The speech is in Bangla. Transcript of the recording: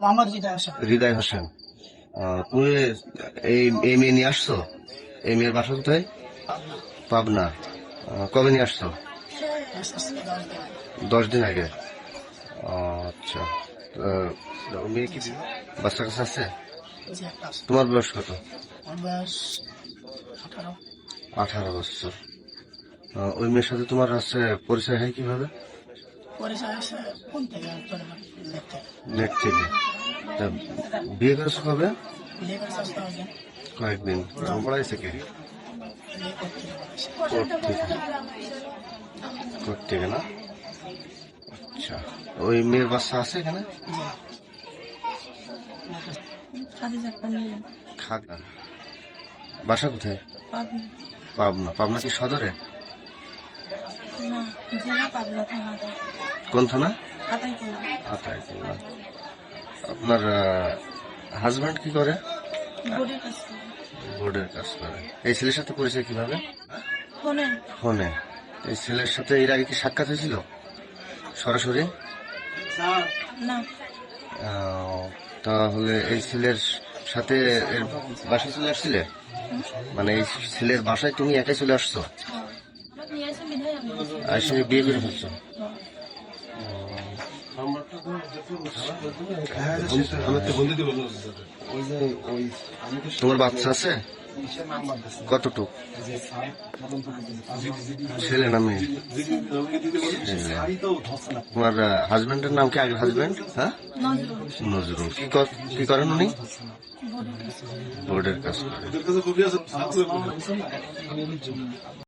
মোহাম্মদ হৃদয় হোসেন। হৃদয় হোসেন। তুমি এই এই মেয়ে নিয়ে আসছো? এই মেয়ের বাসা কোথায়? পাবনা। কবে নিয়ে আসছো? দশ দিন আগে। আচ্ছা। মেয়ে কি বাচ্চা কাছে আছে? তোমার বয়স কত? আঠারো। বছর। ওই মেয়ের সাথে তোমার আছে পরিচয় হয় কীভাবে? পরিচয় কোন থেকে চলে নেট থেকে তা বিয়ে করেছ কবে বিয়ে করে চেষ্টা হয়েছে কয়েকদিন করতে থেকে থেকে না আচ্ছা ওই মেয়ের বাচ্চা আছে এখানে বাসা কোথায় পাবনা পাবনা কি সদরে না জেলা পাবনা থানাতে কোন থানা? আতাই করলাম আপনার হাজবেন্ড কি করে? বোর্ডের কাছ কাজ করে। এই ছেলের সাথে পরিচয় কীভাবে? ফোনে। এই ছেলের সাথে এর আগে কি সাক্ষাৎ হয়েছিল? সরাসরি? তাহলে এই ছেলের সাথে বাসায় চলে আসছিলে? মানে এই ছেলের বাসায় তুমি একাই চলে আসছো? আর সে বিয়ে করে ফেলছো। তোমার বাচ্চা আছে? কতটুক? ছেলে না মেয়ে? তোমার হাজবেন্ডের নাম কি আগের হাজবেন্ড হ্যাঁ? নজরুল। কি কর- কি করেন উনি? বোর্ডের কাজ